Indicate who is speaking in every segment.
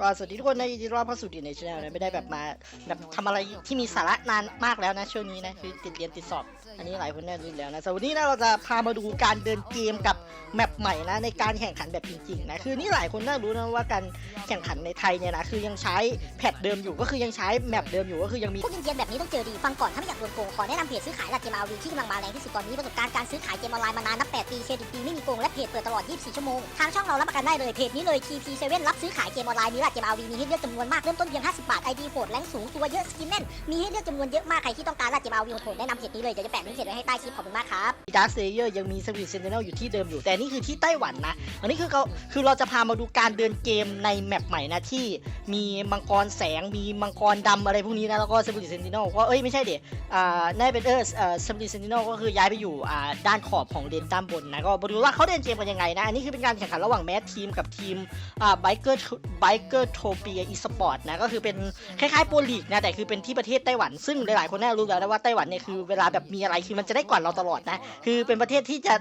Speaker 1: ก็สวัสดีทุกคนนะยินดีต้อนรับเข้าสู่ดีในช anel นะไม่ได้แบบมาแบบทำอะไรที่มีสาระนานมากแล้วนะช่วงนี้นะคือติดเรียนติดสอบ อันนี้หลายคนแน่รู้แล้วนะส่วันนี้นะเราจะพามาดูการเดินเกมกับ แมปใหม่นะในการแข่งขันแบบจริงๆนะคือนี่หลายคนน่ารู้นะว่าการแข่งขันในไทยเนี่ยนะคือยังใช้แพทเดิมอยู่ก็คือยังใช้แมปเดิมอยู่ก็คือยังมี
Speaker 2: พวกเย็นๆแบบนี้ต้องเจอดีฟังก่อนถ้าไม่อยากโดนโกงขอแนะนำเพจซื้อขายหลักเกมอาวีที่กำลังมาแรงที่สุดตอนนี้ประสบการณ์การซื้อขายเกมออนไลน์มานานนับ8ปีเครดิตดีไม่มีโกงและเพจเปิดตลอด 24 ชั่วโมงทางช่องเรารับประกันได้เลยเพจนี้เลย TP7 รับซื้อขายเกมออนไลน์มีหลักเกมอาวีมีให้เลือกจำนวนมากเริ่มต้นเพียง 50 บาท ID โหดแรงสูงตัวเยอะสกินแน่นมีให้เลือกจำนวนเยอะมากใครที่ต้องการหลักเกมอาวีโหดแนะนำเพจนี้เลยเดี๋ยวจะแปะลิงก์เพจไว้ให้ใต้คลิปขอบคุณมากครับ
Speaker 1: ดาร์คเซเยอร์ยังมีสวิตเซนเนลอยู่ที่เดิมอยู่แต่นี่คือที่ไต้หวันนะ อันนี้คือเขาคือเราจะพามาดูการเดินเกมในแมปใหม่นะที่มีมังกรแสงมีมังกรดำอะไรพวกนี้นะแล้วก็สวิตเซนเนก็เอ้ยไม่ใช่เด็อ่าน่าเป็นเออเอ่อสวิตเซนเนก็คือย้ายไปอยู่อ่าด้านขอบของเลนด้านบนนะก็มาดูว่าเขาเดินเกมกันยังไงนะอันนี้คือเป็นการแข่งขันระหว่างแมสทีมกับทีมอ่าไบเกอร์ไบเกอร์โทเปียอีสปอร์ตนะก็คือเป็นคล้ายๆโปรลีกนะแต่คือเป็นที่ประเทศไต้หวันซึ่งหลายๆคนน่ารู้แล้วนะว่าไต้หวันเนี่ยคือเวลาแบบมีอะไรคือมันจะได้ก่อนเราตลอดนะคือเป็นประเทศที่จะ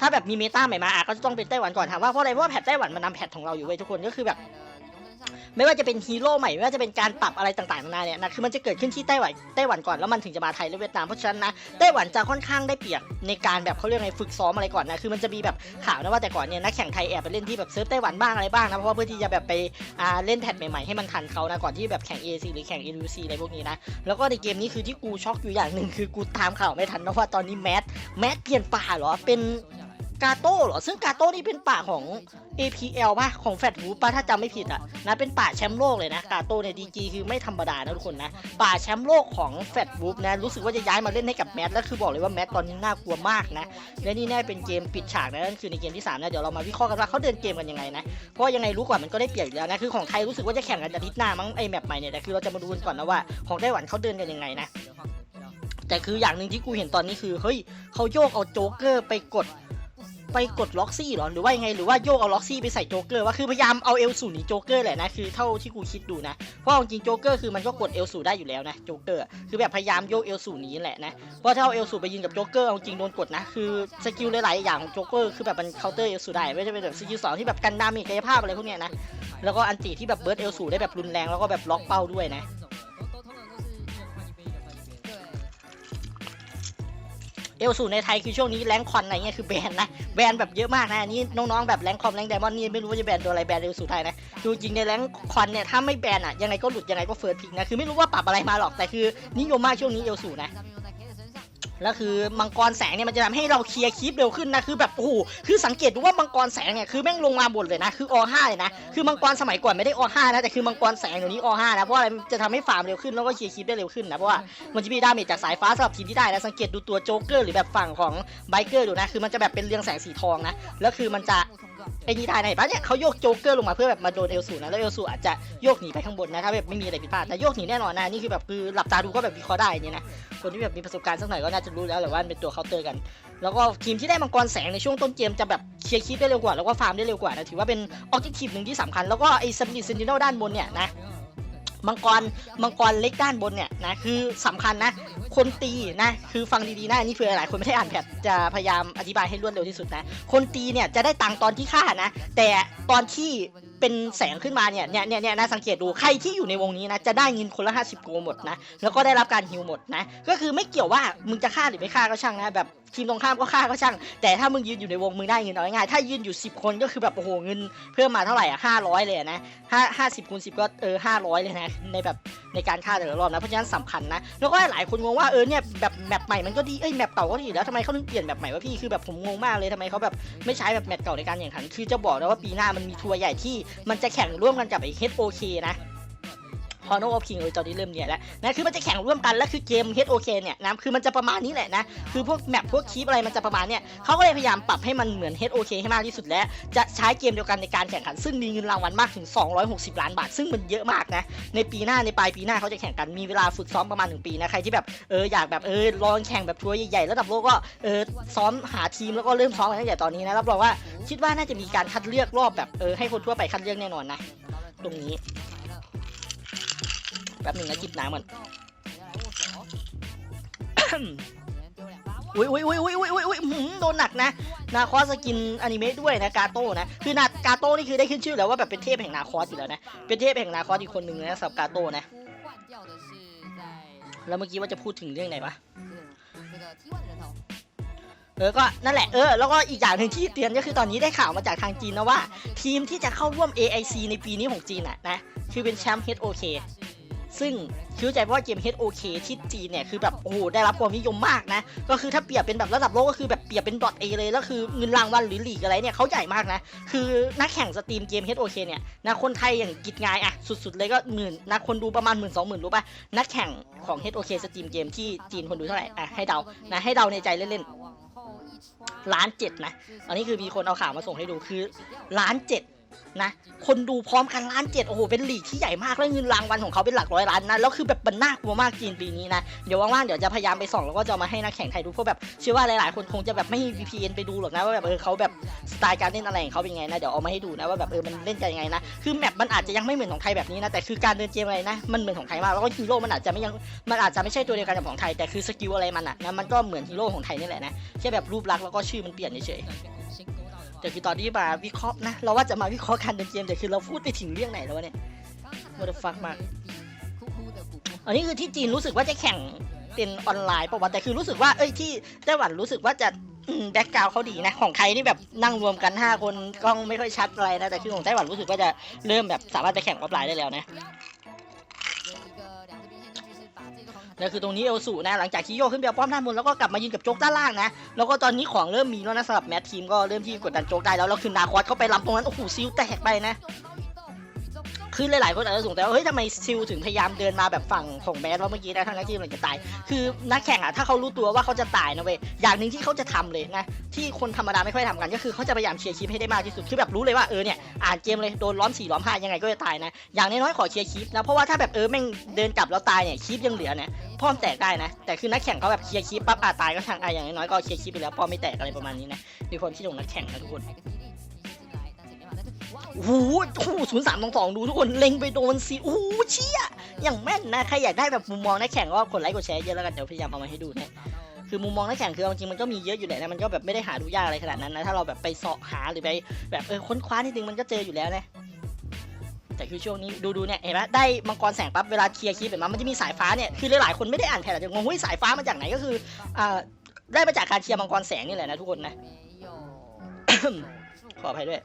Speaker 1: ถ้าแบบมีเมตาใหม่มาอะก็จะต้องเป็นไต้หวันก่อนถามว่าเพราะอะไรเพราะว่าแพทไต้หวันมันนำแพทของเราอยู่เว้ยทุกคนก็คือแบบ ไม่ว่าจะเป็นฮีโร่ใหม่ไม่ว่าจะเป็นการปรับอะไรต่างๆนานาเนี่ยนะคือมันจะเกิดขึ้นที่ไต้หวันไต้หวันก่อนแล้วมันถึงจะมาไทยและเวียดนามเพราะฉะนั้นนะไต้หวันจะค่อนข้างได้เปรียบในการแบบเขาเรียกไงฝึกซ้อมอะไรก่อนนะคือมันจะมีแบบข่าวนะว่าแต่ก่อนเนี่ยนักแข่งไทยแอบไปเล่นที่แบบเซิร์ฟไต้หวันบ้างอะไรบ้างนะเพราะว่าเพื่อที่จะแบบไปอ่าเล่นแพทใหม่ๆให้มันทันเขานะก่อนที่แบบแข่ง AC หรือแข่ง LUC อะไรพวกนี้นะแล้วก็ในเกมนี้คือที่กูช็อกอยู่อย่างหนึ่งคือกูตามข่าวไม่ทันนะว่าตอนนี้แมทแมทเปลี่ยนป่าเหรอเป็น กาโต้เหรอ ซึ่งกาโต้นี่เป็นป่าของ APL ป่ะ ของแฟตวูป่ะ ถ้าจำไม่ผิดอะนะ เป็นป่าแชมป์โลกเลยนะ กาโต้เนี่ยดีจีคือไม่ธรรมดานะทุกคนนะ ป่าแชมป์โลกของแฟตวูนะ รู้สึกว่าจะย้ายมาเล่นให้กับแมท แล้วคือบอกเลยว่าแมทตอนนี้น่ากลัวมากนะ และนี่แน่เป็นเกมปิดฉากนะนั่นคือในเกมที่3นะ เดี๋ยวเรามาวิเคราะห์กันว่าเขาเดินเกมกันยังไงนะ เพราะว่ายังไงรู้ก่อนมันก็ได้เปรียบอยู่แล้วนะ คือของไทยรู้สึกว่าจะแข่งกันอาทิตย์หน้ามั้งไอแมปใหม่เนี่ยแต่คือเราจะมาดูกันก่อนนะว่าของไต้หวันเขาเดินกันยังไงนะแต่คืออย่างหนึ่งที่กูเห็นตอนนี้คือเฮ้ยเขาโยกเอาโจ๊กเกอร์ไปกด ไปกดล็อกซี่หรอหรือว่ายังไงหรือว่าโยกเอาล็อกซี่ไปใส่โจ๊กเกอร์ว่าคือพยายามเอาเอลสูหนีโจ๊กเกอร์แหละนะคือเท่าที่กูคิดดูนะเพราะเอาจริงโจ๊กเกอร์คือมันก็กดเอลสูได้อยู่แล้วนะโจ๊กเกอร์คือแบบพยายามโยกเอลสูหนีแหละนะเพราะถ้าเอาเอลสูไปยืนกับโจ๊กเกอร์เอาจริงโดนกดนะคือสกิลหลายๆอย่างของโจ๊กเกอร์คือแบบมันเคาน์เตอร์เอลสูได้ไม่ใช่เป็นแบบสกิลสองที่แบบกันดามจกายภาพอะไรพวกเนี้ยนะแล้วก็อันติที่แบบเบิร์ดเอลสูได้แบบรุนแรงแล้วก็แบบล็อกเป้าด้วยนะ เอลสูในไทยคือช่วงนี้แรงคอนอะไรเงี้ยคือแบนนะแบนแบบเยอะมากนะอันนี้น้องๆแบบแรงคอมแรงไดมอนด์นี่ไม่รู้ว่าจะแบนตัวอะไรแบนเอลสูไทยนะดูจริงในแรงคอนเนี่ยถ้าไม่แบนอะยังไงก็หลุดยังไงก็เฟิร์สพิกนะคือไม่รู้ว่าปรับอะไรมาหรอกแต่คือนิยมมากช่วงนี้เอลสูนะ แล้วคือมังกรแสงเนี่ยมันจะทำให้เราเคลียร์คลิปเร็วขึ้นนะคือแบบโอ้โหคือสังเกตดูว่ามังกรแสงเนี่ยคือแม่งลงมาบนเลยนะคืออ5เลยนะคือมังกรสมัยก่อนไม่ได้อ5นะแต่คือมังกรแสงเดี๋ยวนี้อ5นะเพราะอะไรจะทำให้ฟาร์มเร็วขึ้นแล้วก็เคลียร์คลิปได้เร็วขึ้นนะเพราะว่ามันจะมีดาเมจจากสายฟ้าสำหรับทีมที่ได้นะสังเกตดูตัวโจ๊กเกอร์หรือแบบฝั่งของไบเกอร์ดูนะคือมันจะแบบเป็นเรืองแสงสีทองนะแล้วคือมันจะ ไอ้นี่ได้นะเห็นปะเนี่ยเขาโยกโจ๊กเกอร์ลงมาเพื่อแบบมาโดนเอลสูนะแล้วเอลสูอาจจะโยกหนีไปข้างบนนะถ้าแบบไม่มีอะไรผิดพลาดนะโยกหนีแน่นอนนะนี่คือแบบคือหลับตาดูก็แบบวิเคราะห์ได้เนี่ยนะคนที่แบบมีประสบการณ์สักหน่อยก็น่าจะรู้แล้วแหละว่าเป็นตัวเคาน์เตอร์กัน แล้วก็ทีมที่ได้มังกรแสงในช่วงต้นเกมจะแบบเคลียร์คลิปได้เร็วกว่าแล้วก็ฟาร์มได้เร็วกว่านะถือว่าเป็นออบเจกตีฟหนึ่งที่สำคัญแล้วก็ไอ้ซัมมิเซนติโนด้านบนเนี่ยนะ มังกรมังกรเล็กด้านบนเนี่ยนะคือสำคัญนะ คนตีนะคือฟังดีๆนะนี่เผื่อหลายคนไม่ได้อ่านแพทจะพยายามอธิบายให้รวดเร็วที่สุดนะ คนตีเนี่ยจะได้ตังค์ตอนที่ฆ่านะ แต่ตอนที่ เป็นแสงขึ้นมาเนี่ยเนี่ยเนี่ยเนี่ยนะสังเกตดูใครที่อยู่ในวงนี้นะจะได้เงินคนละ 50โกหมดนะแล้วก็ได้รับการฮิวหมดนะก็คือไม่เกี่ยวว่ามึงจะฆ่าหรือไม่ฆ่าก็ช่างนะแบบทีมตรงข้ามก็ฆ่าก็ช่าง แต่ถ้ามึงยืนอยู่ในวงมึงได้เงินเอาง่ายถ้ายืนอยู่ 10 คนก็คือแบบโอ้โหเงินเพิ่มมาเท่าไหร่อะ500เลยนะห้าห้าสิบคูณสิบก็เออ500เลยนะในแบบ ในการฆ่าแต่ละรอบนะ เพราะฉะนั้นสำคัญนะ แล้วก็หลายคนงงว่าเออเนี่ยแบบแมปใหม่มันก็ดี เอ้ยแมปเก่าก็ดีอยู่แล้วทำไมเขาถึงเปลี่ยนแบบใหม่วะพี่ คือแบบผมงงมากเลยทำไมเขาแบบไม่ใช้แบบแมปเก่าในการแข่งขัน คือจะบอกนะว่าปีหน้ามันมีทัวร์ใหญ่ที่มันจะแข่งร่วมกันกับไอ้ HOK นะ ฮอนออฟคิงเลยตอนนี้เริ่มเนี่ยแล้วนะคือมันจะแข่งร่วมกันแล้วคือเกม HOK เคเนี่ยนะคือมันจะประมาณนี้แหละนะคือพวกแมปพวกคีปอะไรมันจะประมาณเนี่ยเขาก็เลยพยายามปรับให้มันเหมือน HOK ให้มากที่สุดและจะใช้เกมเดียวกันในการแข่งขัน ซึ่งมีเงินรางวัลมากถึง 260 ล้านบาท ซึ่งมันเยอะมากนะในปีหน้าในปลายปีหน้าเขาจะแข่งกันมีเวลาฝึกซ้อมประมาณ1ปีนะใครที่แบบเอออยากแบบเออลองแข่งแบบทัวร์ใหญ่ๆระดับโลกก็เออซ้อมหาทีมแล้วก็เริ่มซ้อมกันตั้งแต่ตอนนี้นะรับรองว่าคิดว่าน่าจะมีการคัดเลือกรอบแบบเออให้คนทั่วไปคัดเลือกแน่นอนนะตรงนี้ ป๊บหนึ่งนะจิบน้ำก่อนอุ้ยอุ้ยอุ้ยอุ้ยอุ้ยอุ้ยอุ้ยหืมโดนหนักนะนาคอสสกินอนิเมะด้วยนะกาโต้นะคือนากกาโต้นี่คือได้ขึ้นชื่อแล้วว่าแบบเป็นเทพแห่งนาคอสอยู่แล้วนะเป็นเทพแห่งนาคอสอีกคนหนึ่งนะสำหรับกาโต้นะแล้วเมื่อกี้ว่าจะพูดถึงเรื่องไหนวะเออก็นั่นแหละเออแล้วก็อีกอย่างหนึ่งที่เตือนก็คือตอนนี้ได้ข่าวมาจากทางจีนนะว่า ทีมที่จะเข้าร่วม AIC ในปีนี้ของจีนอะนะคือเป็นแชมป์ HOK ซึ่งคิดใจเพราะว่าเกม HOK ที่จีนเนี่ยคือแบบโอ้โหได้รับความนิยมมากนะ ก็คือถ้าเปรียบเป็นแบบระดับโลกก็คือแบบเปรียบเป็นดอทเอเลยแล้วคือเงินรางวัลหรือหลีกอะไรเนี่ยเขาใหญ่มากนะ คือนักแข่งสตรีมเกม HOK เนี่ยนะคนไทยอย่างกิจงายอะสุดๆเลยก็หมื่นนะคนดูประมาณหมื่นสองหมื่นรู้ป่ะนักแข่งของ HOK สตรีมเกมที่จีนคนดูเท่าไหร่อะให้เดานะให้เดาในใจเล่นๆล้านเจ็ดนะ อันนี้คือมีคนเอาข่าวมาส่งให้ดูคือล้านเจ็ด นะ คนดูพร้อมกันล้านเจ็ดโอ้โหเป็นลีกที่ใหญ่มากแล้วเงินรางวัลของเขาเป็นหลักร้อยล้านนะแล้วคือแบบมันน่ากลัวมากจีนปีนี้นะเดี๋ยวว่างๆเดี๋ยวจะพยายามไปส่องแล้วก็จะมาให้นักแข่งไทยดูเพราะแบบเชื่อว่าหลายๆคนคงจะแบบไม่ VPN ไปดูหรอกนะว่าแบบเออเขาแบบสไตล์การเล่นอะไรของเขาเป็นไงนะเดี๋ยวเอามาให้ดูนะว่าแบบเออมันเล่นกันยังไงนะคือแมปมันอาจจะยังไม่เหมือนของไทยแบบนี้นะแต่คือการเดินเกมอะไรนะมันเหมือนของไทยมากแล้วก็ฮีโร่มันอาจจะไม่ยังมันอาจจะไม่ใช่ตัวเดียวกันกับของไทยแต่คือสกิลอะไรมันอะนะมันก็เหมือนฮีโร่ของไทยนี่แหละนะแค่แบบรูปลักษณ์แล้วก็ชื่อมันเปลี่ยนเฉย ๆแต่คือตอนนี้มาวิเคราะห์นะ เราว่าจะมาวิเคราะห์การเดินเกมแต่คือเราพูดไปถึงเรื่องไหนแล้ววะเนี่ย What the fuck มาอันนี้คือที่จีนรู้สึกว่าจะแข่งเป็นออนไลน์ป่าวะแต่คือรู้สึกว่าเอ้ยที่ไต้หวันรู้สึกว่าจะแบ็กกราวเขาดีนะ ของไทยนี่แบบนั่งรวมกัน 5 คนกล้องไม่ค่อยชัดอะไรนะ แต่คือของไต้หวันรู้สึกว่าจะเริ่มแบบสามารถไปแข่งออฟไลน์ได้แล้วนะ แล้วคือตรงนี้เอลสูนะหลังจากที่โยกขึ้นไปเอาป้อมด้านบนแล้วก็กลับมายืนกับโจ๊กด้านล่างนะแล้วก็ตอนนี้ของเริ่มมีแล้วนะสำหรับแมททีมก็เริ่มที่กดดันโจ๊กได้แล้วแล้วคือนาคอสเข้าไปรับตรงนั้นโอ้โหซิลแตกไปนะคือหลายๆคนอาจจะสงสัยว่าเฮ้ยทำไมซิลถึงพยายามเดินมาแบบฝั่งของแมทว่าเมื่อกี้นะทั้งๆที่มันจะตาย คือนักแข่งอะถ้าเขารู้ตัวว่าเขาจะตายนะเว้ยอย่างหนึ่งที่เขาจะทำเลยนะที่คนธรรมดาไม่ค่อยทำกัน ก็คือเขาจะพยายามเคลียร์คลิปให้ได้มากที่สุดคือแบบรู้เลยว่าเออเนี่ยอ่านเกมเลยโดนล้อมสี่ล้อมห้ายังไงก็จะตายนะอย่างน้อยๆขอเคลียร์คลิปนะเพราะว่าถ้าแบบเออแม่งเดินกลับแล้วตายเนี่ยคลิปยังเหลือเนี่ย ป้อมแตกได้นะ แต่คือนักแข่งเขาแบบเคลียร์คลิปปั๊บอาตายก็ทางอะอย่างน้อยๆก็เคลียร์คลิปไปแล้วป้อมไม่แตกอะไรประมาณนี้นะมีความคิดของนักแข่งนะทุกคนโอ้โหศูนย์สามสองสองดูทุกคนเล็งไปโดนซีโอ้โหเชี่ยอย่างแม่นนะใครอยากได้แบบมุมมองนักแข่งก็กดไลค์กดแชร์เยอะแล้วกันเดี๋ยวพยายามเอามาให้ดูนะคือมุมมองนักแข่งคือจริงมันก็มีเยอะอยู่แหละนะมันก็แบบไม่ได้หาดูยากอะไรขนาดนั้นนะถ้าเราแบบไปเสาะหาหรือไปแบบเออค้นคว้านิดนึงมันก็เจออยู่แล้วนะ แต่คือช่วงนี้ดูดูเนี่ยเห็นไหมได้มังกรแสงปั๊บเวลาเคลียร์คลิปเห็นไหมมันจะมีสายฟ้าเนี่ยคือหลายๆคนไม่ได้อ่านแผนอาจจะงงว่าสายฟ้ามาจากไหนก็คืออ่าได้มาจากการเคลียร์มังกรแสงนี่แหละนะทุกคนนะ ขออภัยด้วย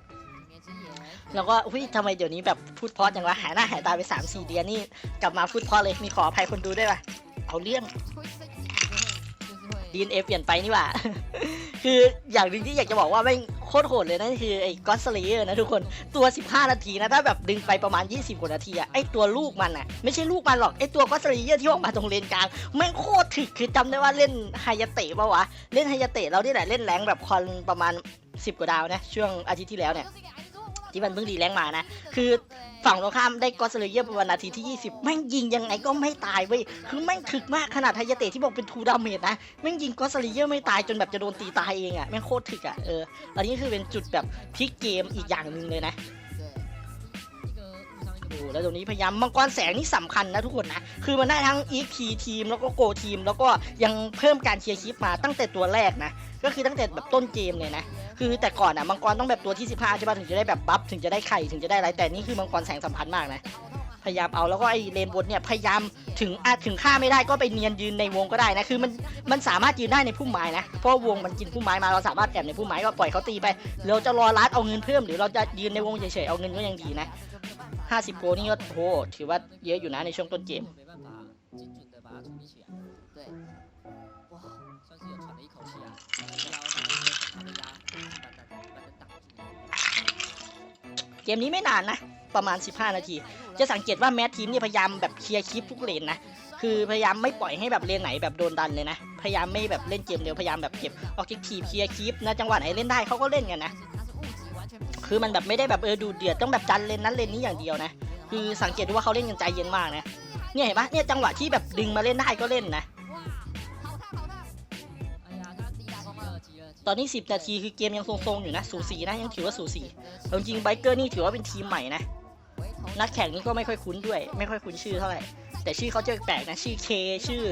Speaker 1: แล้วก็อุ้ยทำไมเดี๋ยวนี้แบบพูดพราะอย่างว่าหายหน้าหายตาไป3 4เดือนนี่กลับมาพูดพราะเลยมีขออภัยคนดูด้วยป่ะเอาเรื่อง DNA เปลี่ยนไปนี่หว่า คืออย่างหนึ่งที่อยากจะบอกว่าไม่โคตรโหดเลยนั่นคือไอ้ก็สเลเยอร์นะทุกคนตัว 15 นาทีนะถ้าแบบดึงไปประมาณ 20 กว่านาทีอะไอ้ตัวลูกมันอะไม่ใช่ลูกมันหรอกไอ้ตัวก็สเลเยอร์ที่ออกมาตรงเลนกลางแม่งโคตรถึกคือจำได้ว่าเล่นไฮยาเตะปะวะเล่นไฮยาเตะเราที่ไหนเล่นแรงแบบคอนประมาณ 10 กว่าดาวนะช่วงอาทิตย์ที่แล้วเนี่ย ที่มันเพิ่งดีแรงมานะ คือฝั่งตรงข้ามได้กอสเลเยอร์ประมาณนาทีที่ 20 แม่งยิงยังไงก็ไม่ตายเว้ย คือแม่งถึกมากขนาดไฮยาเตะที่บอกเป็นทูดาเมจนะ แม่งยิงกอสเลเยอร์ไม่ตายจนแบบจะโดนตีตายเองอะ่ะ แม่งโคตรถึกอะ่ะ เออ อันนี้คือเป็นจุดแบบพลิกเกมอีกอย่างหนึ่งเลยนะ โอ้แล้วตรงนี้พยายามมังกรแสงนี่สำคัญนะทุกคนนะ คือมันได้ทั้ง EXP ทีมแล้วก็โกทีม แล้วก็ยังเพิ่มการเคลียร์คลิปมาตั้งแต่ตัวแรกนะ ก็คือตั้งแต่แบบต้นเกมเลยนะ คือแต่ก่อนอะมังกรต้องแบบตัวที่ 15ใช่ป่ะถึงจะได้แบบบัฟถึงจะได้ไข่ถึงจะได้อะไรแต่นี่คือมังกรแสงสำคัญมากนะพยายามเอาแล้วก็ไอ้เลนบนเนี่ยพยายามถึงอาถึงฆ่าไม่ได้ก็ไปเนียนยืนในวงก็ได้นะคือมันมันสามารถยืนได้ในพุ่มไม้นะเพราะวงมันกินพุ่มไม้มาเราสามารถแอบในพุ่มไม้ก็ปล่อยเขาตีไปเราจะรอรัดเอาเงินเพิ่มหรือเราจะยืนในวงเฉยๆเอาเงินก็ยังดีนะ 50 โกลนี่ก็โหถือว่าเยอะอยู่นะในช่วงต้นเกมเกมนี้ไม่นานนะ ประมาณ 15 นาที จะสังเกตว่าแมททีมนี่พยายามแบบเคลียร์คลิปทุกเลนนะ คือพยายามไม่ปล่อยให้แบบเลนไหนแบบโดนดันเลยนะ พยายามไม่แบบเล่นเกมเร็ว พยายามแบบเก็บออกเก็ทีเคลียร์คลิปนะจังหวะไหนเล่นได้เขาก็เล่นกันนะ คือมันแบบไม่ได้แบบเออดูเดือดต้องแบบจันเลนนั้นเลนนี้อย่างเดียวนะ คือสังเกตดูว่าเขาเล่นกันใจเย็นมากนะ เนี่ยเห็นปะเนี่ยจังหวะที่แบบดึงมาเล่นได้ก็เล่นนะ ตอนนี้ 10 นาทีคือเกมยังทรงๆอยู่นะสูสีนะยังถือว่าสูสีจริงไบเกอร์นี่ถือว่าเป็นทีมใหม่นะนักแข่งนี่ก็ไม่ค่อยคุ้นด้วย ไม่ค่อยคุ้นชื่อเท่าไหร่ แต่ชื่อเขาจะแปลกนะ ชื่อเคชื่อ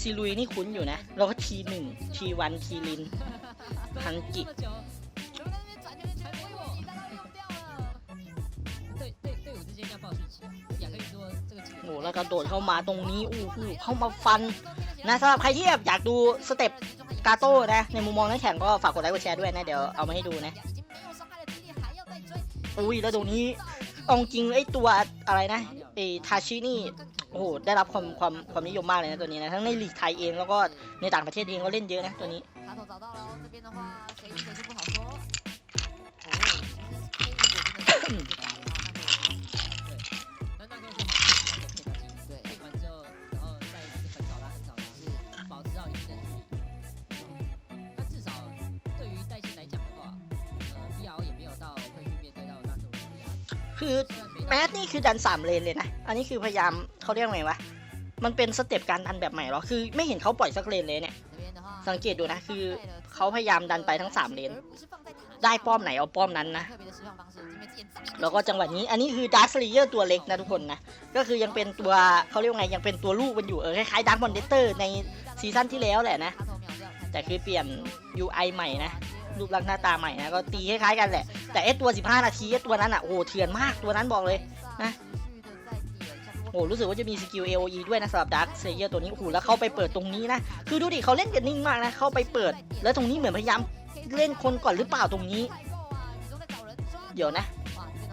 Speaker 1: ซิลุยนี่คุ้นอยู่นะ แล้วก็ทีหนึ่งทีวันทีลินฮังกิ โอ้แล้วกระโดดเข้ามาตรงนี้อู้หูเข้ามาฟันนะสำหรับใครที่แบบอยากดูสเต็ปกาโต้นะในมุมมองนักแข่งก็ฝากกดไลค์กดแชร์ด้วยนะเดี๋ยวเอามาให้ดูนะอุ้ยแล้วตรงนี้เอาจริงไอ้ตัวอะไรนะไอ้ทาชินี่โอ้โหได้รับความความความนิยมมากเลยนะตัวนี้นะทั้งในลีกไทยเองแล้วก็ในต่างประเทศเองก็เล่นเยอะนะตัวนี้ คือแมสนี่คือดันสามเลนเลยนะ อันนี้คือพยายามเขาเรียกไงวะ มันเป็นสเต็ปการดันแบบใหม่หรอ คือไม่เห็นเขาปล่อยสักเลนเลยเนี่ย สังเกตดูนะ คือเขาพยายามดันไปทั้งสามเลน ได้ป้อมไหนเอาป้อมนั้นนะ แล้วก็จังหวะนี้ อันนี้คือดาร์คสลเยอร์ตัวเล็กนะทุกคนนะ ก็คือยังเป็นตัวเขาเรียกไง ยังเป็นตัวลูกมันอยู่ เออคล้ายๆดาร์คมอนเดเตอร์ในซีซั่นที่แล้วแหละนะ แต่คือเปลี่ยน UI ใหม่นะ รูปลักษณ์หน้าตาใหม่นะก็ตีคล้ายๆกันแหละ แต่ไอตัว 15 นาทีไอ้ตัวนั้นอะโอ้โหเถื่อนมากตัวนั้นบอกเลยนะโอ้โหรู้สึกว่าจะมีสกิล AOE ด้วยนะสำหรับ Dark Slayer ตัวนี้โอ้โหแล้วเข้าไปเปิดตรงนี้นะ คือดูดิเขาเล่นกันนิ่งมากนะ เข้าไปเปิด แล้วตรงนี้เหมือนพยายามเล่นคนก่อนหรือเปล่าตรงนี้ เดี๋ยวนะ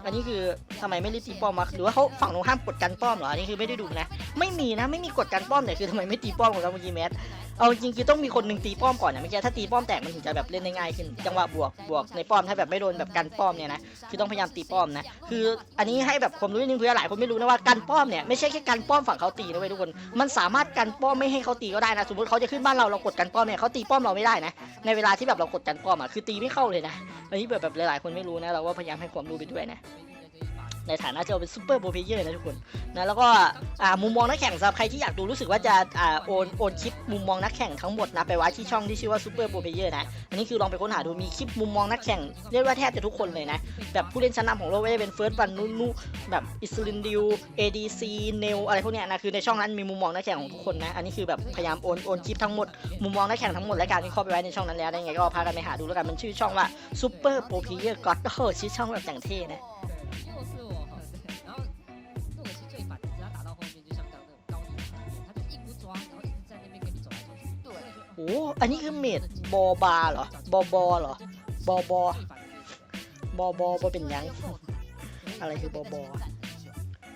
Speaker 1: อันนี้คือทำไมไม่รีบตีป้อมวะหรือว่าเขาฝั่งตรงข้ามกดกันป้อมเหรอ อันนี้คือไม่ได้ดูนะ ไม่มีนะ ไม่มีกดกันป้อมแต่คือทำไมไม่ตีป้อมของเราเมื่อกี้แมส เอาจริงๆคือต้องมีคนหนึ่งตีป้อมก่อนนะเมื่อกี้ถ้าตีป้อมแตกมันถึงจะแบบเล่นได้ง่ายขึ้นจังหวะบวกบวกในป้อมถ้าแบบไม่โดนแบบกันป้อมเนี่ยนะคือต้องพยายามตีป้อมนะคืออันนี้ให้แบบความรู้นิดนึงเพื่อหลายคนไม่รู้นะว่ากันป้อมเนี่ยไม่ใช่แค่กันป้อมฝั่งเขาตีนะเว้ยทุกคนมันสามารถกันป้อมไม่ให้เขาตีก็ได้นะสมมติเขาจะขึ้นบ้านเราเรากดกันป้อมเนี่ยเขาตีป้อมเราไม่ได้นะในเวลาที่แบบเรากดกันป้อมอะคือตีไม่เข้าเลยนะอันนี้แบบแบบหลายๆคนไม่รู้นะเราก็พยายามให้ความรู้ไปด้วยนะ ในฐานะที่เราเป็นซูเปอร์โปรเพเยอร์นะทุกคนนะแล้วก็อ่ามุมมองนักแข่งสำหรับใครที่อยากดูรู้สึกว่าจะอ่าโอนโอนคลิปมุมมองนักแข่งทั้งหมดนะไปไว้ที่ช่องที่ชื่อว่าซูเปอร์โปรเพเยอร์นะอันนี้คือลองไปค้นหาดูมีคลิปมุมมองนักแข่งเรียกว่าแทบจะทุกคนเลยนะแบบผู้เล่นชั้นนำของโลกไม่ได้เป็นเฟิร์สบันนุนุแบบอิสลินดิว ADC เนลอะไรพวกเนี้ยนะคือในช่องนั้นมีมุมมองนักแข่งของทุกคนนะอันนี้คือแบบพยายามโอนโอนคลิปทั้งหมดมุมมองนักแข่งทั้งหมดและการที่เข้าไปไว้ในช่องนั้นแล้วได้ไงก็พากันไปหาดูแล้วกันมันชื่อช่องว่าซูเปอร์โปรเพเยอร์ก็ชื่อช่องแบบอย่างเท่นะ อ้อันนี้คือเมดบอบาเหรอ บอบอเหรอ บอบอ
Speaker 3: 最烦的就是这个。
Speaker 1: บอบอบอเป็นหยัง อะไรคือบอบอ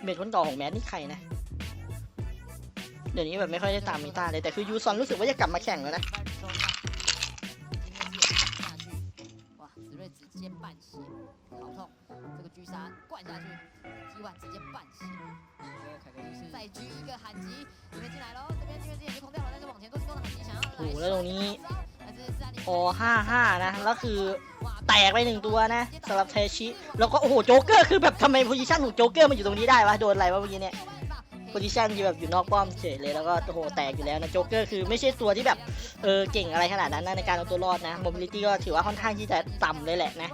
Speaker 1: เมดคนต่อของแมสนี่ใครนะ เดี๋ยวนี้แบบไม่ค่อยได้ตามมิตาเลย แต่คือยูซอนรู้สึกว่าจะกลับมาแข่งแล้วนะ
Speaker 3: 哇，子睿直接半血，好痛！这个狙杀灌下去，今晚直接半血。再狙一个反击，里面进来喽，
Speaker 1: แล้วตรงนี้อ55 นะ แล้วคือแตกไปหนึ่งตัวนะสำหรับเทชิ แล้วก็โอ้โหโจ๊กเกอร์คือแบบทำไมโพซิชันของโจ๊กเกอร์มันอยู่ตรงนี้ได้วะ โดนอะไรวะเมื่อกี้เนี่ยโพซิชันอยู่แบบอยู่นอกป้อมเฉยเลย แล้วก็โอ้โหแตกอยู่แล้วนะโจ๊กเกอร์คือไม่ใช่ตัวที่แบบเออเก่งอะไรขนาดนั้นนะในการเอาตัวรอดนะโมบิลิตี้ก็ถือว่าค่อนข้างที่จะต่ำเลยแหละนะ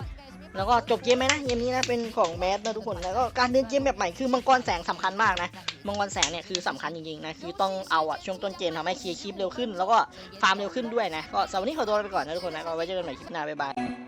Speaker 1: แล้วก็จบเกมไหมนะเกมนี้นะเป็นของแมสนะทุกคนแล้วก็การเดินเกมแบบใหม่คือมังกรแสงสำคัญมากนะมังกรแสงเนี่ยคือสำคัญจริงๆนะคือต้องเอาอะช่วงต้นเกมทำให้เคลียร์คลิปเร็วขึ้น แล้วก็ฟาร์มเร็วขึ้นด้วยนะก็สำหรับวันนี้ขอตัวไปก่อนนะทุกคนนะก็ไว้เจอกันใหม่คลิปหน้าบ๊ายบาย